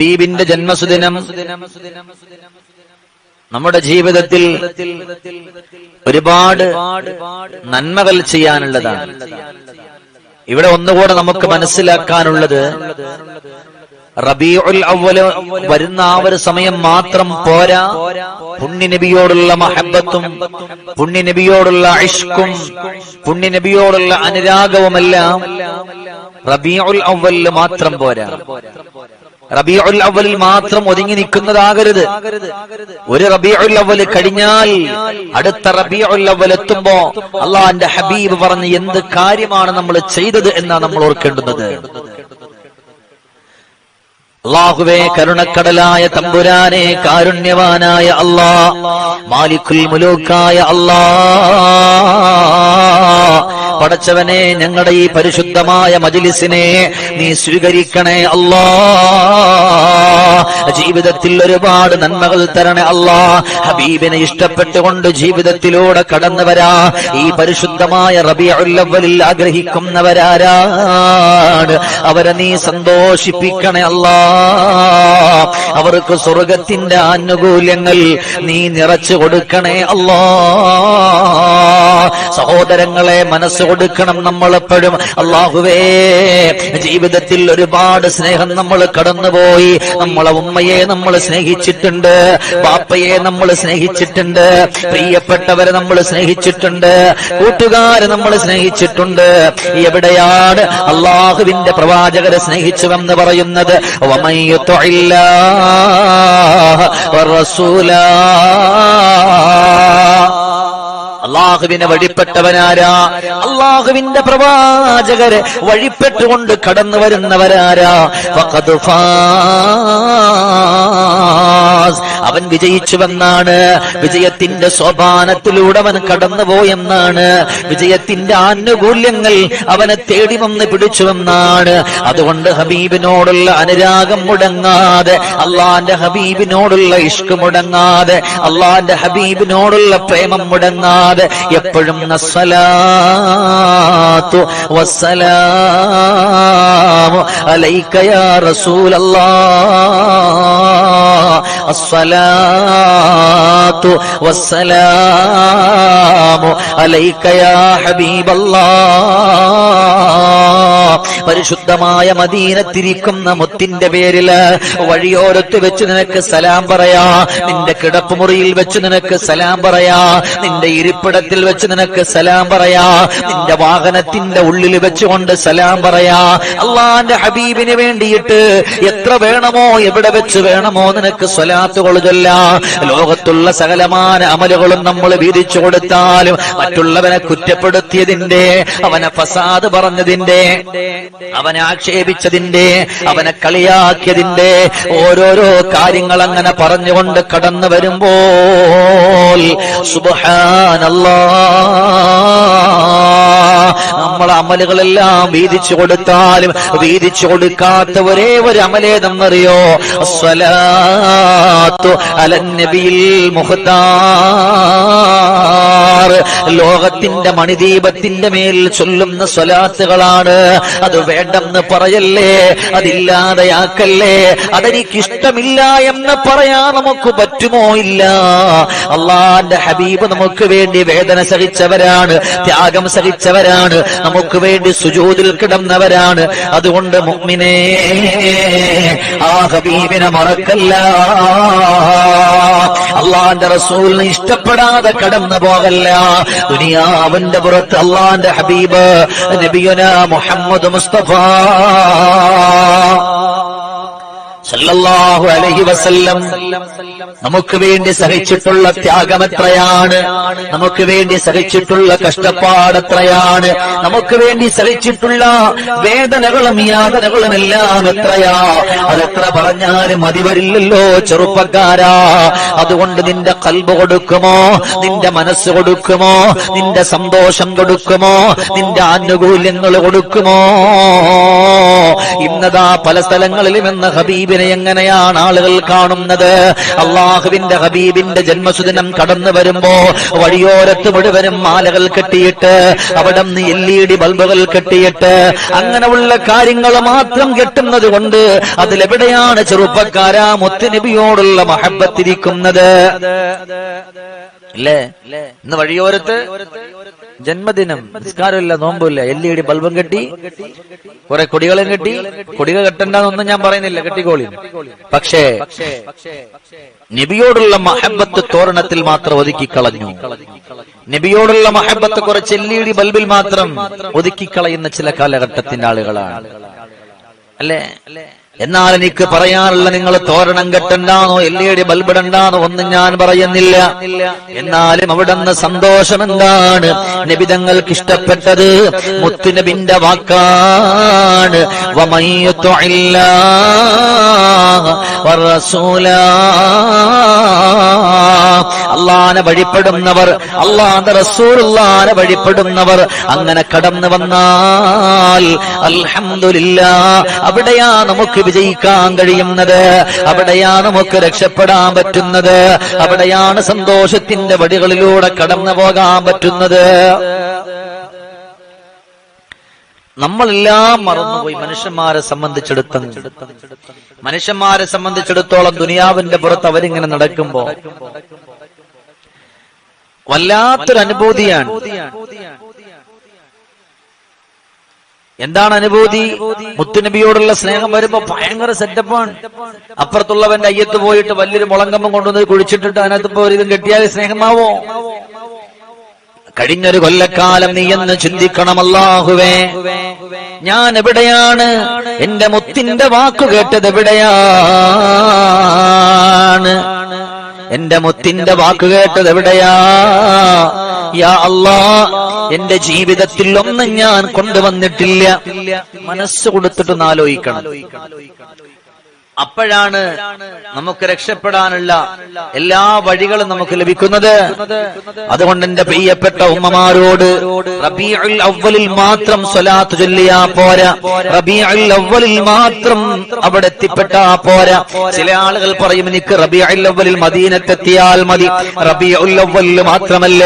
ഹബീബിന്റെ ജന്മസുദിനം നമ്മുടെ ജീവിതത്തിൽ ഒരുപാട് നന്മകൾ ചെയ്യാനുള്ളതാണ്. ഇവിടെ ഒന്നുകൂടെ നമുക്ക് മനസ്സിലാക്കാനുള്ളത് റബീഉൽ അവൽ വരുന്ന ആ ഒരു സമയം മാത്രം പോരാ. പുണ്യനബിയോടുള്ള മഹബത്തും പുണ്യനബിയോടുള്ള ഇഷ്കും പുണ്യനബിയോടുള്ള അനുരാഗവുമെല്ലാം റബീഉൽ അവൽ മാത്രം പോരാ. റബീഉൽ അവലിൽ മാത്രം ഒതുങ്ങി നിൽക്കുന്നതാകരുത്. ഒരു റബീഉൽ അവൽ കഴിഞ്ഞാൽ അടുത്ത റബീഉൽ അവൽ എത്തുമ്പോ അള്ളാന്റെ ഹബീബ് പറഞ്ഞ് എന്ത് കാര്യമാണ് നമ്മൾ ചെയ്തത് എന്നാണ് നമ്മൾ ഓർക്കേണ്ടുന്നത്. അള്ളാഹുവേ കരുണക്കടലായ തമ്പുരാനെ കാരുണ്യവാനായ അള്ളാ മാലിക്കുൽ മുലൂക്കായ അള്ളാ. പടച്ചവനെ ഞങ്ങളുടെ ഈ പരിശുദ്ധമായ മജിലിസിനെ നീ സ്വീകരിക്കണേ അല്ലാ. ജീവിതത്തിൽ ഒരുപാട് നന്മകൾ തരണേ അല്ലാ. ഹബീബിനെ ഇഷ്ടപ്പെട്ടുകൊണ്ട് ജീവിതത്തിലൂടെ കടന്നു വരാ ഈ പരിശുദ്ധമായ റബിയുല്ലവലിൽ ആഗ്രഹിക്കുന്നവരാരാണ്? അവരെ നീ സന്തോഷിപ്പിക്കണേ അല്ലാ. അവർക്ക് സ്വർഗത്തിന്റെ ആനുകൂല്യങ്ങൾ നീ നിറച്ചു കൊടുക്കണേ അല്ലാ. സഹോദരങ്ങളെ മനസ്സ് കൊടുക്കണം നമ്മൾ എപ്പോഴും അള്ളാഹുവേ ജീവിതത്തിൽ ഒരുപാട് സ്നേഹം നമ്മൾ കടന്നുപോയി. നമ്മളെ ഉമ്മയെ നമ്മൾ സ്നേഹിച്ചിട്ടുണ്ട് ബാപ്പയെ നമ്മൾ സ്നേഹിച്ചിട്ടുണ്ട് പ്രിയപ്പെട്ടവരെ നമ്മൾ സ്നേഹിച്ചിട്ടുണ്ട് കൂട്ടുകാരെ നമ്മൾ സ്നേഹിച്ചിട്ടുണ്ട്. എവിടെയാണ് അള്ളാഹുവിന്റെ പ്രവാചകരെ സ്നേഹിച്ചുവെന്ന് പറയുന്നത്? റസൂലാ. അള്ളാഹുവിനെ വഴിപ്പെട്ടവനാരാ? അള്ളാഹുവിന്റെ പ്രവാചകരെ വഴിപ്പെട്ടുകൊണ്ട് കടന്നു വരുന്നവരാരാ വിജയിച്ചുവെന്നാണ് വിജയത്തിന്റെ സോപാനത്തിലൂടെ അവൻ കടന്നുപോയെന്നാണ്. വിജയത്തിന്റെ ആനുകൂല്യങ്ങൾ അവനെ തേടി വന്ന് പിടിച്ചുവെന്നാണ് അതുകൊണ്ട് ഹബീബിനോടുള്ള അനുരാഗം മുടങ്ങാതെ അള്ളാന്റെ ഹബീബിനോടുള്ള ഇഷ്ക് മുടങ്ങാതെ അള്ളാന്റെ ഹബീബിനോടുള്ള പ്രേമം മുടങ്ങാതെ എപ്പോഴും അലൈക്കയാ വസ്സലാമു അലൈക യാ റസൂലല്ലാഹ് അസ്സലാത്തു വസ്സലാമു അലൈക യാ ഹബീബല്ലാഹ് പരിശുദ്ധമായ മദീനത്തിരിക്കുന്ന മുത്തിന്റെ പേരിൽ. വഴിയോരത്ത് വെച്ച് നിനക്ക് സലാം പറയാ. നിന്റെ കിടപ്പുമുറിയിൽ വെച്ച് നിനക്ക് സലാം പറയാ. നിന്റെ ഇരിപ്പിടത്തിൽ വെച്ച് നിനക്ക് സലാം പറയാ. നിന്റെ വാഹനത്തിന്റെ ഉള്ളിൽ വെച്ചുകൊണ്ട് സലാം പറയാ. അള്ളാന്റെ ഹബീബിന് വേണ്ടിയിട്ട് എത്ര വേണമോ എവിടെ വെച്ച് വേണമോ നിനക്ക് സ്വലാത്തുകൾ ചൊല്ലാ ലോകത്തുള്ള സകലമാന അമലുകളും നമ്മൾ വീതിച്ചു കൊടുത്താലും മറ്റുള്ളവനെ കുറ്റപ്പെടുത്തിയതിന്റെ അവനെ ഫസാദ് പറഞ്ഞതിന്റെ അവനെ ആക്ഷേപിച്ചതിന്റെ അവനെ കളിയാക്കിയതിന്റെ ഓരോരോ കാര്യങ്ങൾ അങ്ങനെ പറഞ്ഞുകൊണ്ട് കടന്നു വരുമ്പോൾ നമ്മൾ അമലുകളെല്ലാം വീതിച്ചു കൊടുത്താലും വീതിച്ചു കൊടുക്കാത്ത ഒരേ ഒരു അമലേതെന്നറിയോ സ്വലാത്തു അലന്നബിയിൽ ലോകത്തിന്റെ മണിദീപത്തിന്റെ മേൽ ചൊല്ലുന്ന സ്വലാത്തുകളാണ്. അത് വേണ്ടെന്ന് പറയല്ലേ? അതില്ലാതെയാക്കല്ലേ? അതെനിക്കിഷ്ടമില്ല എന്ന് പറയാൻ നമുക്ക് പറ്റുമോ? ഇല്ല. അള്ളാന്റെ ഹബീബ് നമുക്ക് വേണ്ടി വേദന സഹിച്ചവരാണ് ത്യാഗം സഹിച്ചവരാണ് നമുക്ക് വേണ്ടി സുജൂതിൽ കിടന്നവരാണ്. അതുകൊണ്ട് മുഗ്മിനെ ആ ഹബീബിനെ മറക്കല്ല. അള്ളാന്റെ റസൂലിനെ ഇഷ്ടപ്പെടാതെ കടന്നു പോകല്ല. ദുനിയാവിന്റെ പുറത്ത് അള്ളാന്റെ ഹബീബ് നബിയുന മുഹമ്മദ് മുസ്തഫ. സല്ലല്ലാഹു അലഹി വസല്ലം. നമുക്ക് വേണ്ടി സഹിച്ചിട്ടുള്ള ത്യാഗം എത്രയാണ്? നമുക്ക് വേണ്ടി സഹിച്ചിട്ടുള്ള കഷ്ടപ്പാടെത്രയാണ് നമുക്ക് വേണ്ടി സഹിച്ചിട്ടുള്ള വേദനകളും യാതനകളും എല്ലാം എത്രയാ? അതെത്ര പറഞ്ഞാലും മതി വരില്ലല്ലോ ചെറുപ്പക്കാരാ. അതുകൊണ്ട് നിന്റെ കൽബ് കൊടുക്കുമോ? നിന്റെ മനസ്സ് കൊടുക്കുമോ? നിന്റെ സന്തോഷം കൊടുക്കുമോ? നിന്റെ ആനുകൂല്യങ്ങൾ കൊടുക്കുമോ? ഇന്നതാ പല സ്ഥലങ്ങളിലും എന്ന ഹബീബിനെ എങ്ങനെയാണ് ആളുകൾ കാണുന്നത്? അള്ളാഹുവിന്റെ ഹബീബിന്റെ ജന്മസുദിനം കടന്നു വരുമ്പോ വഴിയോരത്ത് മുഴുവനും മാലകൾ കെട്ടിയിട്ട് അവിടെ നിന്ന് എൽ ഇ ഡി ബൾബുകൾ കെട്ടിയിട്ട് അങ്ങനെയുള്ള കാര്യങ്ങൾ മാത്രം കെട്ടുന്നത് കൊണ്ട് അതിലെവിടെയാണ് ചെറുപ്പക്കാരാ മുത്തുനബിയോടുള്ള മഹബത്തിരിക്കുന്നത്? ഇന്ന് വഴിയോരത്ത് ജന്മദിനം നിസ്കാരമില്ല നോമ്പില്ല എൽ ഇ ഡി ബൾബും കെട്ടി കുറെ കൊടികളും കെട്ടി. കൊടികൾ കെട്ടണ്ടെന്നൊന്നും ഞാൻ പറയുന്നില്ല കെട്ടിക്കോളി. പക്ഷേ നബിയോടുള്ള മഹബത്ത് തോരണത്തിൽ മാത്രം ഒതുക്കി കളഞ്ഞു. നബിയോടുള്ള മഹബത്ത് കുറച്ച് എൽ ഇ ഡി ബൾബിൽ മാത്രം ഒതുക്കി കളയുന്ന ചില കാലഘട്ടത്തിന്റെ ആളുകളാണ്. അല്ലേ അല്ലേ? എന്നാൽ എനിക്ക് പറയാനുള്ള നിങ്ങൾ തോരണം കെട്ടണ്ടാന്നോ എല്ലയുടെ ബൽബിടണ്ടാന്നോ ഒന്നും ഞാൻ പറയുന്നില്ല. എന്നാലും അവിടെ നിന്ന് സന്തോഷം എന്താണ്? നബിതങ്ങൾക്ക് ഇഷ്ടപ്പെട്ടത് മുത്തുനബിന്റെ വാക്കാണ്. അള്ളാനെ വഴിപ്പെടുന്നവർ അള്ളാന്റെ റസൂലുള്ളാനെ വഴിപ്പെടുന്നവർ അങ്ങനെ കടന്നു വന്നാൽ അൽഹമില്ല അവിടെയാ നമുക്ക് വിജയിക്കാൻ കഴിയുന്നത്. അവിടെയാണ് നമുക്ക് രക്ഷപ്പെടാൻ പറ്റുന്നത്. അവിടെയാണ് സന്തോഷത്തിന്റെ വടികളിലൂടെ കടന്നു പോകാൻ പറ്റുന്നത്. നമ്മളെല്ലാം മറന്നുപോയി മനുഷ്യന്മാരെ സംബന്ധിച്ചെടുത്ത. മനുഷ്യന്മാരെ സംബന്ധിച്ചിടത്തോളം ദുനിയാവിന്റെ പുറത്ത് അവരിങ്ങനെ നടക്കുമ്പോ വല്ലാത്തൊരു അനുഭൂതിയാണ് എന്താണ് അനുഭൂതി? മുത്തുനബിയോടുള്ള സ്നേഹം വരുമ്പോ ഭയങ്കര സെറ്റപ്പാണ് അപ്പുറത്തുള്ളവന്റെ അയ്യത്ത് പോയിട്ട് വലിയൊരു മുളങ്കമ്പം കൊണ്ടുവന്ന് കുഴിച്ചിട്ടിട്ട് അതിനകത്ത് ഒരിതും കെട്ടിയാൽ സ്നേഹമാവോ? കഴിഞ്ഞൊരു കൊല്ലക്കാലം നീ എന്ന് ചിന്തിക്കണം അല്ലാഹുവേ. ഞാൻ എവിടെയാണ്? എന്റെ മുത്തിന്റെ വാക്കു കേട്ടത് എവിടെയാണ്? എന്റെ മുത്തിന്റെ വാക്ക് കേട്ടത് എവിടെയാ? യാ അല്ലാ എന്റെ ജീവിതത്തിൽ ഒന്നും ഞാൻ കൊണ്ടുവന്നിട്ടില്ല. മനസ്സ് കൊടുത്തിട്ട് ആലോചിക്കണം. അപ്പോഴാണ് നമുക്ക് രക്ഷപ്പെടാനുള്ള എല്ലാ വഴികളും നമുക്ക് ലഭിക്കുന്നത്. അതുകൊണ്ട് എന്റെ പ്രിയപ്പെട്ട ഉമ്മമാരോട് റബീഉൽ അവലിൽ മാത്രം സ്വലാത്ത് ചൊല്ലിയാ പോരാ. റബീഉൽ അവലിൽ മാത്രം അവിടെ എത്തിപ്പെട്ടാ പോരാ. ചില ആളുകൾ പറയും എനിക്ക് റബീഉൽ അവലിൽ മദീനത്തെത്തിയാൽ മതി. റബീഉൽ അവലിൽ മാത്രമല്ല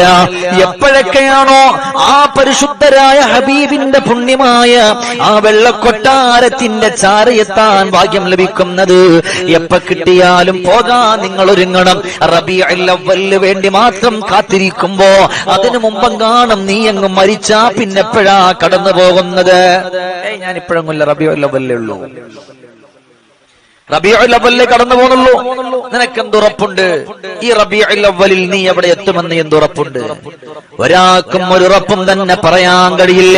എപ്പോഴൊക്കെയാണോ ആ പരിശുദ്ധരായ ഹബീബിന്റെ പുണ്യമായ ആ വെള്ളക്കൊട്ടാരത്തിന്റെ ചാരയെത്താൻ ഭാഗ്യം ലഭിക്കുന്നത് എപ്പ കിട്ടിയാലും പോകാൻ നിങ്ങൾ ഒരുങ്ങണം. റബിയല്ലവൽ വേണ്ടി മാത്രം കാത്തിരിക്കുമ്പോ അതിനു മുമ്പെങ്ങാനും നീ അങ്ങ് മരിച്ചാ പിന്നെപ്പോഴാ കടന്നു പോകുന്നത് ഞാൻ ഇപ്പോഴും കൊല്ല റബിയല്ലവല്ലേ ഉള്ളൂ. റബിയുല്ലവലിൽ കടന്നു പോകുന്നുള്ളൂ. നിനക്ക് എന്തുറപ്പുണ്ട് ഈ റബിയുല്ലവലിൽ നീ എവിടെ എത്തുമെന്ന് എന്തുറപ്പുണ്ട് ഒരാൾക്കും ഒരു ഉറപ്പും തന്നെ പറയാൻ കഴിയില്ല.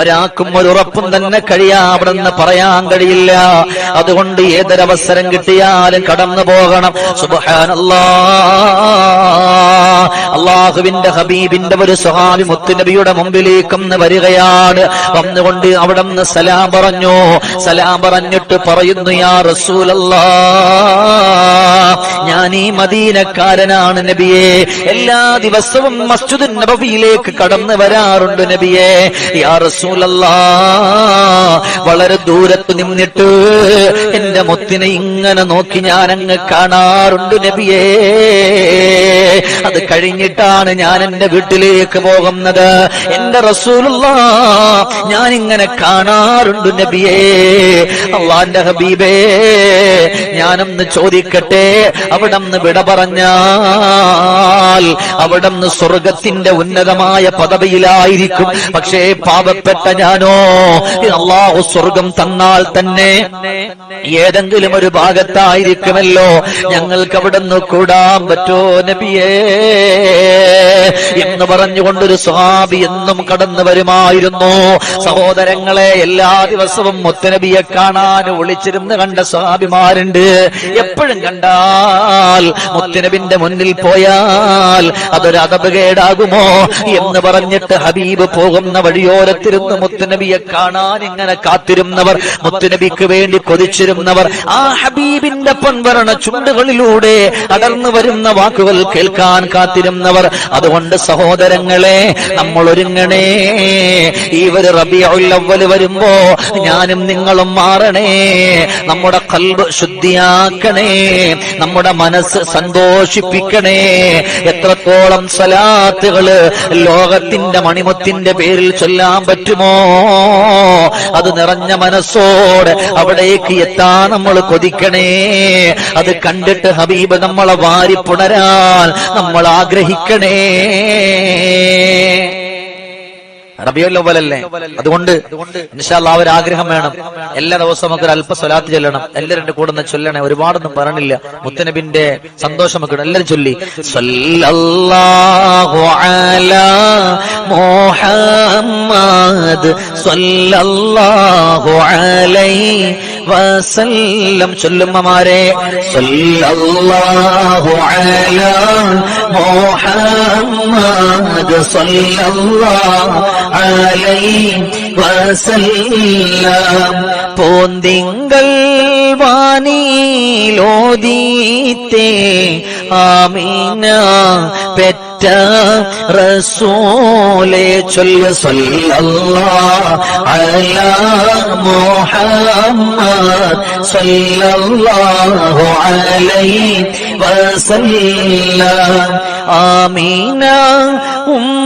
ഒരാൾക്കും ഒരു ഉറപ്പും തന്നെ കഴിയാ അവിടെ നിന്ന് പറയാൻ കഴിയില്ല. അതുകൊണ്ട് ഏതൊരവസരം കിട്ടിയാലും കടന്നു പോകണം. അള്ളാഹുവിന്റെ ഹബീബിന്റെ ഒരു സ്വഹാബി മുത്തുനബിയുടെ മുമ്പിലേക്കൊന്ന് വരികയാണ്. വന്നുകൊണ്ട് അവിടെ നിന്ന് സലാം പറഞ്ഞു. സലാം പറഞ്ഞിട്ട് പറയുന്നു യാ ഞാൻ ഈ മദീനക്കാരനാണ് നബിയെ. എല്ലാ ദിവസവും മസ്ജിദുൻ നബവിയിലേക്ക് കടന്നു വരാറുണ്ട് നബിയെ. യാ വളരെ ദൂരത്ത് നിന്നിട്ട് എന്റെ മുത്തിനെ ഇങ്ങനെ നോക്കി ഞാൻ അങ്ങ് കാണാറുണ്ട് നബിയെ. അത് കഴിഞ്ഞിട്ടാണ് ഞാൻ എന്റെ വീട്ടിലേക്ക് പോകുന്നത്. എന്റെ റസൂലുള്ള ഞാൻ ഇങ്ങനെ കാണാറുണ്ട് നബിയേ. അള്ളാന്റെ ഹബീബേ ഞാനൊന്ന് ചോദിക്കട്ടെ? അവിടെ നിന്ന് വിട പറഞ്ഞാൽ അവിടെ നിന്ന് സ്വർഗത്തിന്റെ ഉന്നതമായ പദവിയിലായിരിക്കും. പക്ഷേ പാപപ്പെട്ട ഞാനോ അള്ളാഹു സ്വർഗം തന്നാൽ തന്നെ ഏതെങ്കിലും ഒരു ഭാഗത്തായിരിക്കുമല്ലോ. ഞങ്ങൾക്ക് അവിടെ നിന്ന് കൂടാൻ പറ്റോ നബിയേ? എന്ന് പറഞ്ഞുകൊണ്ടൊരു സ്വാബി എന്നും കടന്നു വരുമായിരുന്നു. സഹോദരങ്ങളെ എല്ലാ ദിവസവും മുത്തനബിയെ കാണാൻ ഒളിച്ചിരുന്ന് കണ്ട സ്വാഭിമാരുണ്ട് എപ്പോഴും കണ്ടാൽ മുത്തനബിന്റെ മുന്നിൽ പോയാൽ അതൊരു അതപകേടാകുമോ എന്ന് പറഞ്ഞിട്ട് ഹബീബ് പോകുന്ന വഴിയോരത്തിരുന്ന് മുത്തനബിയെ കാണാൻ ഇങ്ങനെ കാത്തിരുന്നവർ മുത്തനബിക്ക് വേണ്ടി കൊതിച്ചിരുന്നവർ ആ ഹബീബിന്റെ പൊൻവരണ ചുണ്ടുകളിലൂടെ അടർന്നു വരുന്ന വാക്കുകൾ കേൾക്കാൻ കാത്തിരുന്നവർ. അതുകൊണ്ട് സഹോദരങ്ങളെ നമ്മൾ ഒരുങ്ങണേ ഈ ഒരു റബിയുള്ളവൽ വരുമ്പോ ഞാനും നിങ്ങളും മാറണേ. നമ്മുടെ കൽബ് ശുദ്ധിയാക്കണേ. നമ്മുടെ മനസ്സ് സന്തോഷിപ്പിക്കണേ. എത്രത്തോളം സലാത്തുകൾ ലോകത്തിന്റെ മണിമുത്തിന്റെ പേരിൽ ചൊല്ലാൻ പറ്റുമോ? അത് നിറഞ്ഞ മനസ്സോടെ അവിടേക്ക് എത്താൻ നമ്മൾ കൊതിക്കണേ. അത് കണ്ടിട്ട് ഹബീബ് നമ്മളെ വാരി പുണരാൻ നമ്മൾ ആഗ്രഹിക്കണേ. റബിയുല്ലവലല്ലേ അതുകൊണ്ട് ഇൻഷാല്ല ആ ഒരു ആഗ്രഹം വേണം. എല്ലാ ദിവസവും നമുക്ക് ഒരു അല്പ സ്വലാത്ത് ചൊല്ലണം. എല്ലാവരും എന്റെ കൂടെ ഒന്ന് ചൊല്ലണേ. ഒരുപാടൊന്നും പറഞ്ഞില്ല. മുത്തനബിന്റെ സന്തോഷം നമുക്ക് എല്ലാരും ചൊല്ലി. സല്ലല്ലാഹു അലാ മുഹമ്മദ് സല്ലല്ലാഹു അലൈഹി വസല്ലം. ചൊല്ലുമ്മമാരെ സല്ലല്ലാഹു അലാ മുഹമ്മദ് സല്ലല്ലാഹു അലൈഹി വസല്ലം പോന്തിങ്കൾ വാനിലോദീത്തേ ആമീന പെറ്റ റസൂലെ ചൊല്ല സല്ലല്ലാഹു അലാ മുഹമ്മദ് സല്ലല്ലാഹു അലൈഹി വസല്ലം ആമീന ഉമ്മ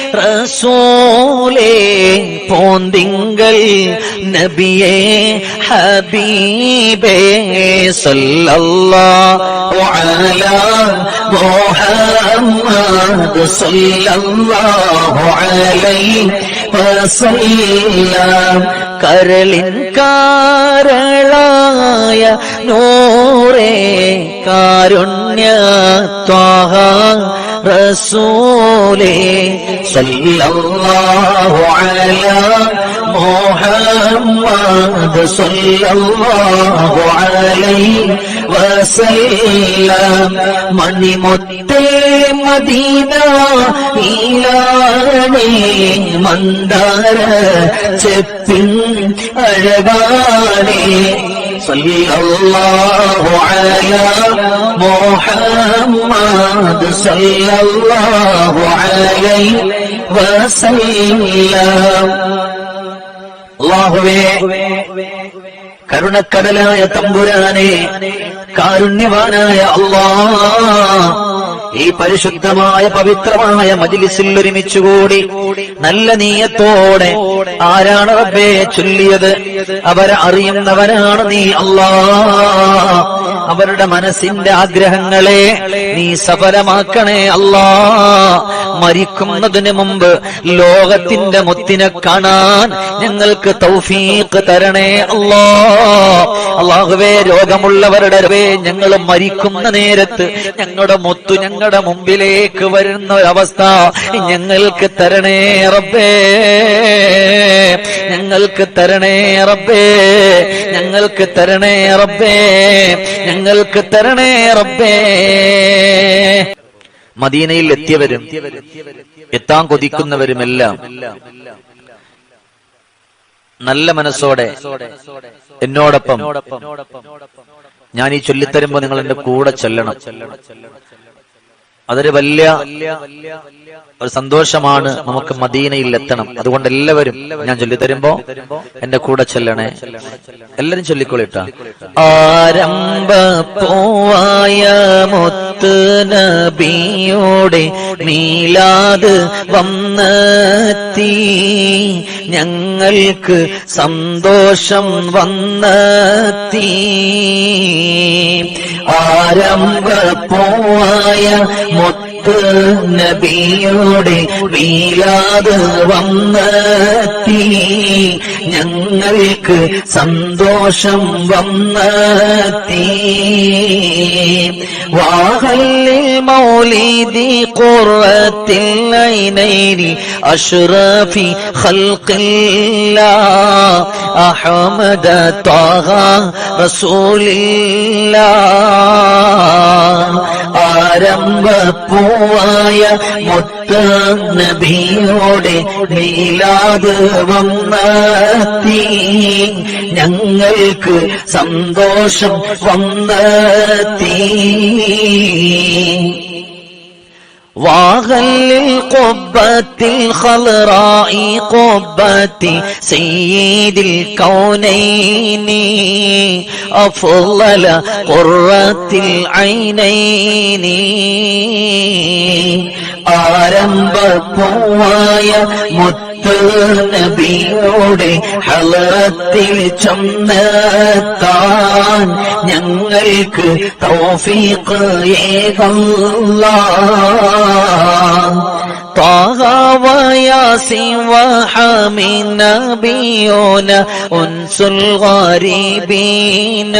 റസൂലേ പോന്തിങ്കൽ നബിയേ ഹബീബേ സല്ലല്ലാഹു അലാ മുഹമ്മദ് സല്ലല്ലാഹു അലൈഹി വസല്ലം. കരളിൻ കാരളായ നൂറേ കാരുണ്യ ത്വാഹ റസൂലേ സല്ലല്ലാഹു അലാ മുഹമ്മദ് സല്ലല്ലാഹു അലൈഹി വസല്ലം. മണിമുത്തേ മദീന ഈലാണേ മന്ദാര ചെപ്പിൻ അഴകാണേ സല്ലല്ലാഹു അലാ മുഹമ്മദ് സല്ലല്ലാഹു അലൈഹി വസല്ലം അല്ലാഹുവേ കരുണക്കടലായ തമ്പുരാനെ കാരുണ്യവാനായ അള്ളാ ഈ പരിശുദ്ധമായ പവിത്രമായ മജിലിസിൽ ഒരുമിച്ചുകൂടി നല്ല നീയത്തോടെ ആരാണ് റബ്ബേ ചൊല്ലിയത്? അവരെ അറിയുന്നവനാണ് നീ അല്ലാ അവരുടെ മനസ്സിന്റെ ആഗ്രഹങ്ങളെ നീ സഫലമാക്കണേ അല്ലാ. മരിക്കുന്നതിന് മുമ്പ് ലോകത്തിന്റെ മുത്തിനെ കാണാൻ ഞങ്ങൾക്ക് തൗഫീഖ് തരണേ അല്ലാ. അള്ളാഹുവേ രോഗമുള്ളവരുടെ ഞങ്ങൾ മരിക്കുന്ന നേരത്ത് ഞങ്ങളുടെ മുത്തു ഞങ്ങളുടെ മുമ്പിലേക്ക് വരുന്ന ഒരവസ്ഥ ഞങ്ങൾക്ക് തരണേ റബ്ബേ. ഞങ്ങൾക്ക് തരണേ റബ്ബേ. ഞങ്ങൾക്ക് തരണേ റബ്ബേ. ഞങ്ങൾക്ക് തരണേ റബ്ബേ. മദീനയിൽ എത്തിയവരും എത്താൻ കൊതിക്കുന്നവരുമെല്ലാം നല്ല മനസ്സോടെ എന്നോടൊപ്പം ഞാൻ ഈ ചൊല്ലിത്തരുമ്പോ നിങ്ങൾ എന്റെ കൂടെ ചെല്ലണം. അതൊരു വലിയ ഒരു സന്തോഷമാണ് നമുക്ക് മദീനയിൽ എത്തണം അതുകൊണ്ട് എല്ലാവരും ഞാൻ ചൊല്ലിത്തരുമ്പോ എന്റെ കൂടെ ചൊല്ലണേ. എല്ലാരും ചൊല്ലിക്കൊള്ളിട്ട ആരംഭ പോവായ മുത്ത് നബിയോടെ നീലാത് വന്നെത്തി. ഞങ്ങൾക്ക് സന്തോഷം വന്നെത്തി. ആരംഭ പോവായ മുത്ത് മുത്ത് നബിയോടെ മീലാത് വന്നെത്തി. ഞങ്ങൾക്ക് സന്തോഷം വന്നെത്തി. വാഹല്ലിൽ മൗലിദി കോർവത്തിൽ നൈനൈരി അഷ്റഫി ഖൽഖില്ല. അഹമ്മദ ത്വാഹ റസൂലില്ലാ. ആരംഭപ്പൂവായ മുത്ത നബിയോടെ മീലാത് വന്നെത്തി. ഞങ്ങൾക്ക് സന്തോഷം വന്നെത്തി. واغا للقبة الخضراء قبة سيد الكونين. أفضل قرة العينين. آرم بقوايا مت മുത്ത് നബിയോടെ ഹലത്തിൽ ചെന്നെത്താൻ ഞങ്ങൾക്ക് തൗഫീഖ് ഏകല്ല طه وياسين وحمين نبينا أنس الغريبين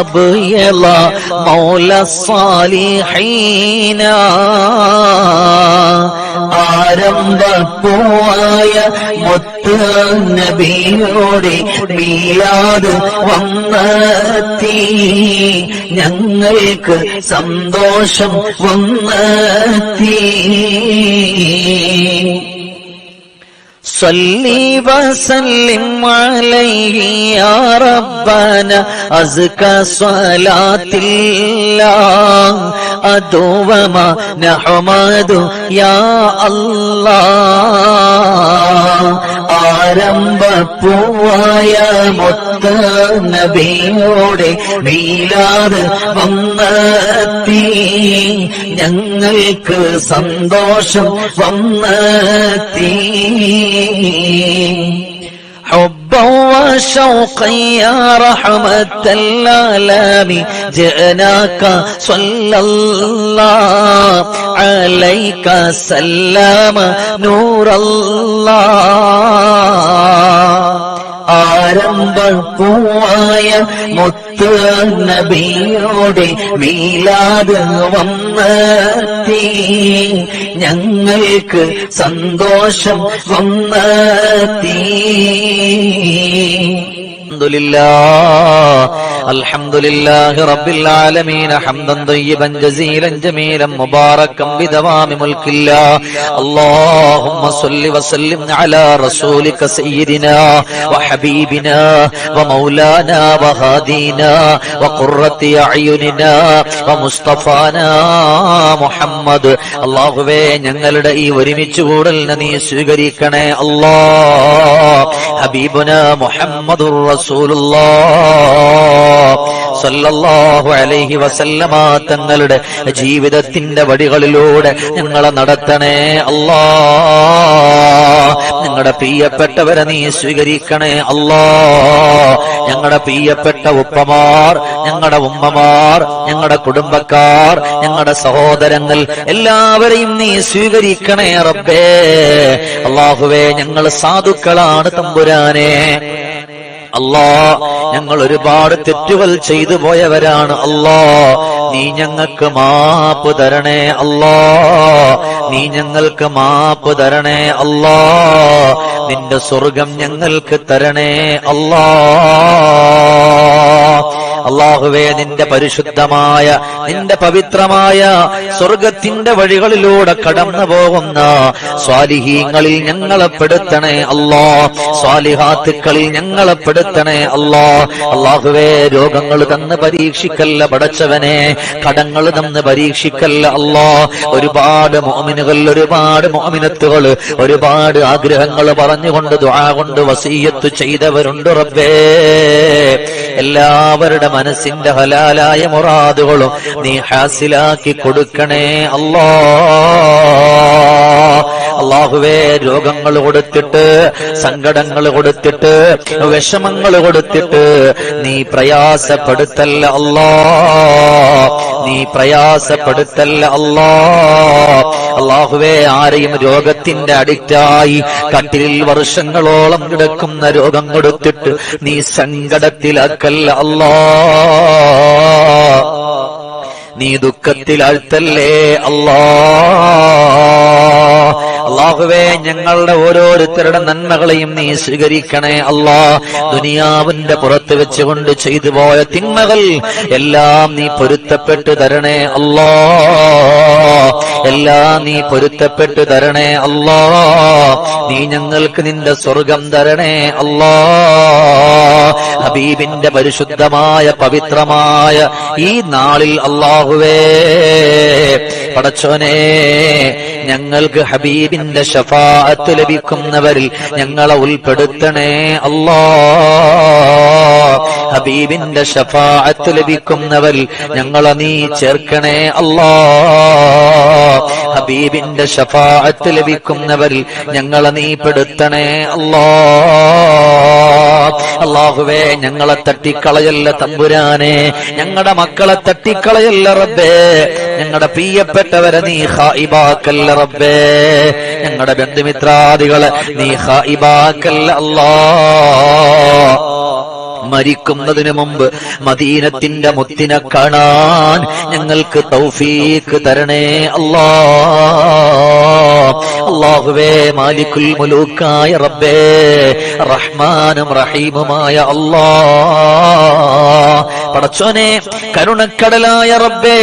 أبيض مولى الصالحين ആരംഭപ്പൂവായ മുത്ത് നബിയോടെ മീലാത് വന്നെത്തി. ഞങ്ങൾക്ക് സന്തോഷം വന്നെത്തി. صلي وسلم عليه يا ربنا أزكى صلاة الله أدوما نحمد يا الله ആരംഭപ്പൂവായ മുത്ത് നബിയോടെ മീലാത് വന്നെത്തി ഞങ്ങൾക്ക് സന്തോഷം വന്നെത്തി حبا وشوقا يا رحمة العالم جئناك صلى الله عليك سلام نور الله ആരംഭപ്പൂവായ മുത്ത് നബിയോടെ മീലാത് വന്നെത്തി. ഞങ്ങൾക്ക് സന്തോഷം വന്നെത്തി. الحمد لله الحمد لله رب العالمين حمدا طيبا جزيلا جميلا مباركا بدوام ملك الله اللهم صل وسلم على رسولك سيدنا وحبيبنا ومولانا وهادينا وقرة أعيننا ومصطفانا മുഹമ്മദ് അള്ളാഹുവേ ഞങ്ങളുടെ ഈ ഒരുമിച്ച് കൂടലിനെ നീ സ്വീകരിക്കണേ അല്ലാ ഹബീബുന മുഹമ്മദുർ സല്ലല്ലാഹു അലൈഹി വസല്ലമ തങ്ങളുടെ ജീവിതത്തിന്റെ വടികളിലൂടെ ഞങ്ങളെ നടത്തണേ അല്ലാ. ഞങ്ങളുടെ പ്രിയപ്പെട്ടവരെ നീ സ്വീകരിക്കണേ അല്ലാ. ഞങ്ങളുടെ പ്രിയപ്പെട്ട ഉപ്പമാർ ഞങ്ങളുടെ ഉമ്മമാർ ഞങ്ങളുടെ കുടുംബക്കാർ ഞങ്ങളുടെ സഹോദരങ്ങൾ എല്ലാവരെയും നീ സ്വീകരിക്കണേ റബ്ബേ. അള്ളാഹുവേ ഞങ്ങൾ സാധുക്കളാണ് തമ്പുരാനെ. അല്ലാ ഞങ്ങൾ ഒരുപാട് തെറ്റുകൾ ചെയ്തു പോയവരാണ് അല്ലാ നീ ഞങ്ങൾക്ക് മാപ്പ് തരണേ അല്ലാ. നീ ഞങ്ങൾക്ക് മാപ്പ് തരണേ അല്ലാ. നിന്റെ സ്വർഗം ഞങ്ങൾക്ക് തരണേ അല്ലാ. അള്ളാഹുവേ നിന്റെ പരിശുദ്ധമായ നിന്റെ പവിത്രമായ സ്വർഗത്തിന്റെ വഴികളിലൂടെ കടന്നു പോകുന്ന സ്വാലിഹീങ്ങളിൽ ഞങ്ങളെ പെടുത്തണേ അല്ലാ സ്വാലിഹാത്തുക്കളിൽ ഞങ്ങളെ പെടുത്തണേ അല്ലാ അള്ളാഹുവേ രോഗങ്ങൾ തന്ന് പരീക്ഷിക്കല്ല പടച്ചവനെ. കടങ്ങൾ തന്ന് പരീക്ഷിക്കല്ല അല്ലാ ഒരുപാട് മോമിനുകൾ ഒരുപാട് മോമിനത്തുകൾ ഒരുപാട് ആഗ്രഹങ്ങൾ പറഞ്ഞുകൊണ്ട് ദ്വാ കൊണ്ട് വസീയത്ത് ചെയ്തവരുണ്ട് റബ്ബേ. എല്ലാവരുടെ മനസ്സിന്റെ ഹലാലായ മുറാദുകളും നീ ഹാസിലാക്കി കൊടുക്കണേ അല്ലാ അള്ളാഹുവേ രോഗങ്ങൾ കൊടുത്തിട്ട് സങ്കടങ്ങൾ കൊടുത്തിട്ട് വിഷമങ്ങൾ കൊടുത്തിട്ട് നീ പ്രയാസപ്പെടുത്തല്ല അല്ലാ. നീ പ്രയാസപ്പെടുത്തല്ല അല്ലാ. അള്ളാഹുവേ ആരെയും രോഗത്തിന്റെ അഡിക്റ്റായി കട്ടിലിൽ വർഷങ്ങളോളം കിടക്കുന്ന രോഗം കൊടുത്തിട്ട് നീ സങ്കടത്തിലാക്കല്ല അല്ലാ. നീ ദുഃഖത്തിലാഴ്ത്തല്ലേ അല്ലാ. അള്ളാഹുവേ ഞങ്ങളുടെ ഓരോരുത്തരുടെ നന്മകളെയും നീ സ്വീകരിക്കണേ അള്ളാഹ് ദുനിയാവിന്റെ പുറത്ത് വെച്ചുകൊണ്ട് ചെയ്തു പോയ തിന്മകൾ എല്ലാം നീ പൊരുത്തപ്പെട്ട് തരണേ അള്ളാ എല്ലാം നീ പൊരുത്തപ്പെട്ട് തരണേ അള്ളാ നീ ഞങ്ങൾക്ക് നിന്റെ സ്വർഗം തരണേ അള്ളാ ഹബീബിന്റെ പരിശുദ്ധമായ പവിത്രമായ ഈ നാളിൽ അള്ളാഹുവേ പടച്ചോനെ ഞങ്ങൾക്ക് ഹബീബിന്റെ ഷഫാഅത്ത് ലഭിക്കുന്നവരിൽ ഞങ്ങളെ ഉൾപ്പെടുത്തണേ അല്ലാ. ഹബീബിന്റെ ഷഫാഅത്ത് ലഭിക്കുന്നവരിൽ ഞങ്ങളെ നീ ചേർക്കണേ അല്ലാ. ഹബീബിന്റെ ഷഫാഅത്ത് ലഭിക്കുന്നവരിൽ ഞങ്ങളെ നീ പെടുത്തണേ അല്ലാ. അള്ളാഹുവേ ഞങ്ങളെ തട്ടിക്കളയല്ല തമ്പുരാനെ? ഞങ്ങളുടെ മക്കളെ തട്ടിക്കളയല്ല റബ്ബേ? ഞങ്ങളുടെ പ്രിയപ്പെട്ടവരെ നീ ഹായിബാക്കല്ല റബ്ബേ? ഞങ്ങളുടെ ബന്ധുമിത്രാദികളെ നീ ഹായിബാക്കല്ല അല്ലാ മരിക്കുന്നതിന് മുമ്പ് മദീനത്തിന്റെ മുത്തിനെ കാണാൻ ഞങ്ങൾക്ക് തൗഫീക്ക് തരണേ അല്ലാ. അള്ളാഹുവേ മാലിക്കുൽ മുലൂക്കായ റബ്ബേ റഹ്മാനും റഹീമുമായ അല്ലാ. പടച്ചോനെ കരുണക്കടലായ റബ്ബേ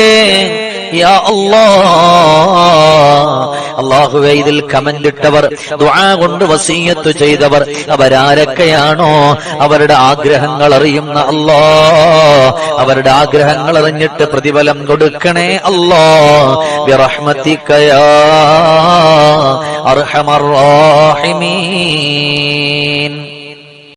അള്ളാഹുവെ ഇതിൽ കമന്റ് ഇട്ടവർ ദുആ കൊണ്ട് വസീയത്ത് ചെയ്തവർ അവരാരൊക്കെയാണോ അവരുടെ ആഗ്രഹങ്ങൾ അറിയുന്ന അല്ലോ. അവരുടെ ആഗ്രഹങ്ങൾ അറിഞ്ഞിട്ട് പ്രതിഫലം കൊടുക്കണേ അല്ലോ. ബിറഹ്മതിക യാ അർഹമർ